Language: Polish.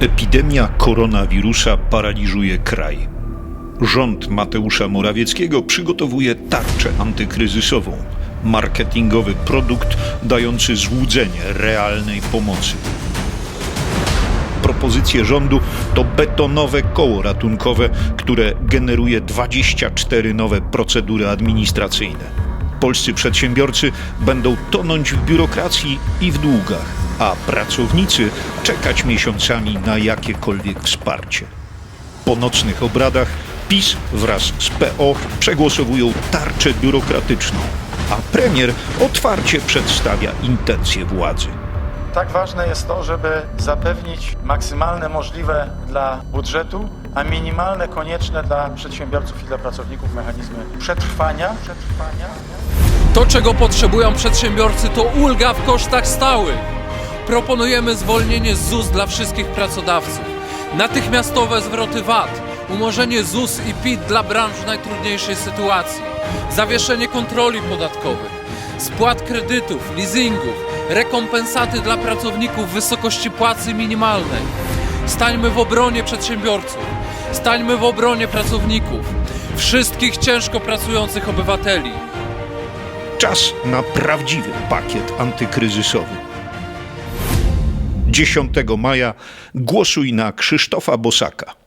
Epidemia koronawirusa paraliżuje kraj. Rząd Mateusza Morawieckiego przygotowuje tarczę antykryzysową, marketingowy produkt dający złudzenie realnej pomocy. Propozycje rządu to betonowe koło ratunkowe, które generuje 24 nowe procedury administracyjne. Polscy przedsiębiorcy będą tonąć w biurokracji i w długach, a pracownicy czekać miesiącami na jakiekolwiek wsparcie. Po nocnych obradach PiS wraz z PO przegłosowują tarczę biurokratyczną, a premier otwarcie przedstawia intencje władzy. Tak ważne jest to, żeby zapewnić maksymalne możliwe dla budżetu, a minimalne konieczne dla przedsiębiorców i dla pracowników mechanizmy przetrwania. przetrwania. To, czego potrzebują przedsiębiorcy, to ulga w kosztach stałych. Proponujemy zwolnienie z ZUS dla wszystkich pracodawców, natychmiastowe zwroty VAT, umorzenie ZUS i PIT dla branż w najtrudniejszej sytuacji, zawieszenie kontroli podatkowych, spłat kredytów, leasingów, rekompensaty dla pracowników w wysokości płacy minimalnej. Stańmy w obronie przedsiębiorców, stańmy w obronie pracowników, wszystkich ciężko pracujących obywateli. Czas na prawdziwy pakiet antykryzysowy. 10 maja głosuj na Krzysztofa Bosaka.